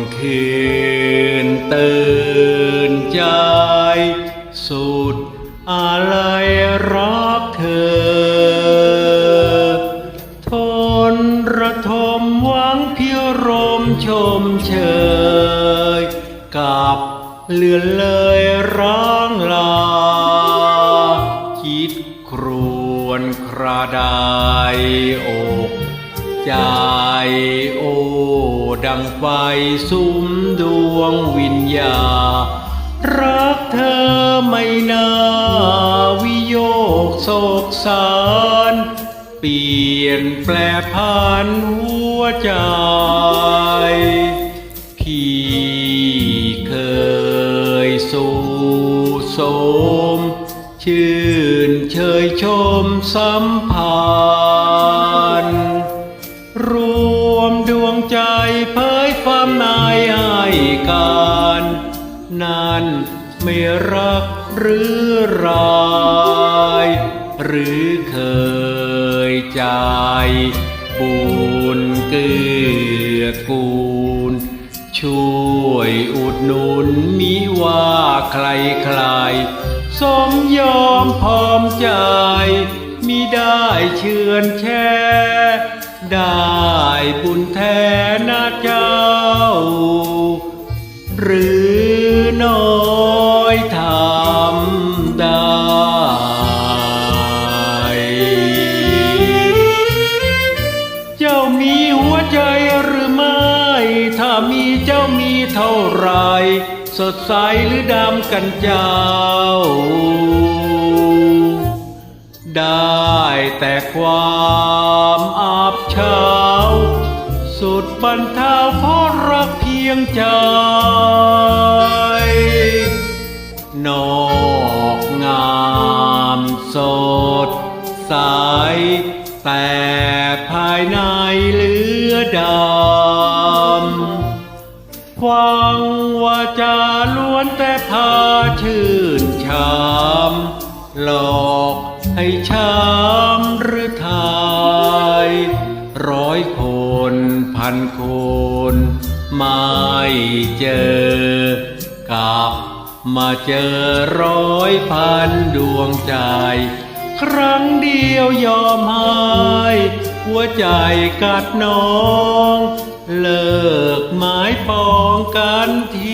ำคืนตื่นใจ สุดอะไรรักเธอ ทนระทมหวังเพียรมชมเชย กับเลือนเลยร้างลา คิดครวนคราดโอ ใจโอ้ดังไฟสุมดวงวิญญา รักเธอไม่นาวิโยกโศกสารเปลี่ยนแปลพันหัวใจ พี่เคยสู่สม ชื่นเชยชมสัมพัน เผยความนายให้การนั้นไม่รักหรือรายหรือเคยใจบุญเกื้อกูล ช่วยอุดหนุนมิว่าใครใครสมยอมพร้อมใจมิได้เชื่อนแช่ได้บุญแทน หรือน้อยทำได้เจ้ามีหัวใจหรือไม่ถ้ามีเจ้ามีเท่าไร สดใสหรือดำกันเจ้า ได้แต่ความอาบเช้า สุดบรรเทาเพราะรัก ยงใจ นอกงามสดใสแต่ภายในเหลือดำฟังว่าจาล้วนแต่พาชื่นชามหลอกให้ช้ำหรือทาย ร้อยคนพันคน ไม่เจอกลับมาเจอร้อยพันดวงใจ ครั้งเดียวยอมหายหัวใจกัดน้อง เลิกหมายปองกันที